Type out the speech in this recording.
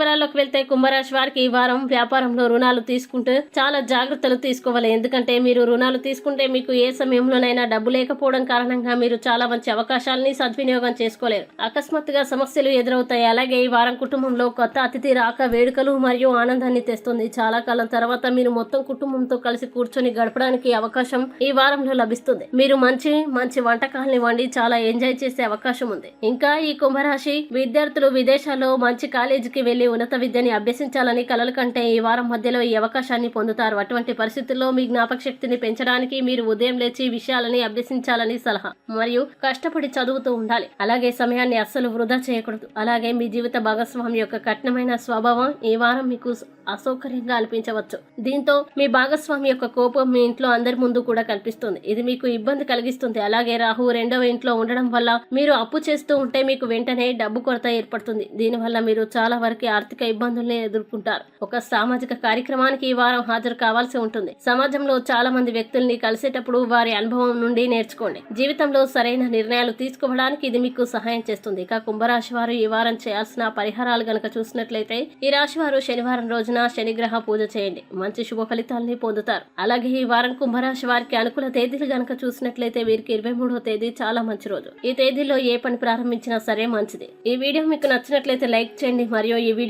వివరాల్లోకి వెళ్తే కుంభరాశి వారికి ఈ వారం వ్యాపారంలో రుణాలు తీసుకుంటూ చాలా జాగ్రత్తలు తీసుకోవాలి. ఎందుకంటే మీరు రుణాలు తీసుకుంటే మీకు ఏ సమయంలోనైనా డబ్బు లేకపోవడం కారణంగా మీరు చాలా మంచి అవకాశాలని సద్వినియోగం చేసుకోలేరు. అకస్మాత్తుగా సమస్యలు ఎదురవుతాయి. అలాగే ఈ వారం కుటుంబంలో కొత్త అతిథి రాక వేడుకలు మరియు ఆనందాన్ని తెస్తుంది. చాలా కాలం తర్వాత మీరు మొత్తం కుటుంబంతో కలిసి కూర్చొని గడపడానికి అవకాశం ఈ వారంలో లభిస్తుంది. మీరు మంచి మంచి వంటకాలని వండి చాలా ఎంజాయ్ చేసే అవకాశం ఉంది. ఇంకా ఈ కుంభరాశి విద్యార్థులు విదేశాల్లో మంచి కాలేజీకి వెళ్ళి ఉన్నత విద్యని అభ్యసించాలని కలలు కంటే ఈ వారం మధ్యలో ఈ అవకాశాన్ని పొందుతారు. అటువంటి పరిస్థితుల్లో మీ జ్ఞాపక శక్తిని పెంచడానికి మీరు ఉదయం లేచి విషయాలని అభ్యసించాలని సలహా. మరియు కష్టపడి చదువుతూ ఉండాలి. అలాగే సమయాన్ని అస్సలు వృధా చేయకూడదు. అలాగే మీ జీవిత భాగస్వామి యొక్క కఠినమైన స్వభావం ఈ వారం మీకు అసౌకర్యంగా అనిపించవచ్చు. దీంతో మీ భాగస్వామి యొక్క కోపం మీ ఇంట్లో అందరి ముందు కూడా కనిపిస్తుంది. ఇది మీకు ఇబ్బంది కలిగిస్తుంది. అలాగే రాహు రెండవ ఇంట్లో ఉండడం వల్ల మీరు అప్పు చేస్తూ ఉంటే మీకు వెంటనే డబ్బు కొరత ఏర్పడుతుంది. దీనివల్ల మీరు చాలా వరకు ఆర్థిక ఇబ్బందుల్ని ఎదుర్కొంటారు. ఒక సామాజిక కార్యక్రమానికి ఈ వారం హాజరు కావాల్సి ఉంటుంది. సమాజంలో చాలా మంది వ్యక్తుల్ని కలిసేటప్పుడు వారి అనుభవం నుండి నేర్చుకోండి. జీవితంలో సరైన నిర్ణయాలు తీసుకోవడానికి ఇది మీకు సహాయం చేస్తుంది. ఇక కుంభరాశి వారు ఈ వారం చేయాల్సిన పరిహారాలు గనక చూసినట్లయితే ఈ రాశి వారు శనివారం రోజున శనిగ్రహ పూజ చేయండి. మంచి శుభ ఫలితాలని పొందుతారు. అలాగే ఈ వారం కుంభరాశి వారికి అనుకూల తేదీలు గనక చూసినట్లయితే వీరికి ఇరవై మూడవ తేదీ చాలా మంచి రోజు. ఈ తేదీలో ఏ పని ప్రారంభించినా సరే మంచిది. ఈ వీడియో మీకు నచ్చినట్లయితే లైక్ చేయండి. మరియు ఈ వీడియో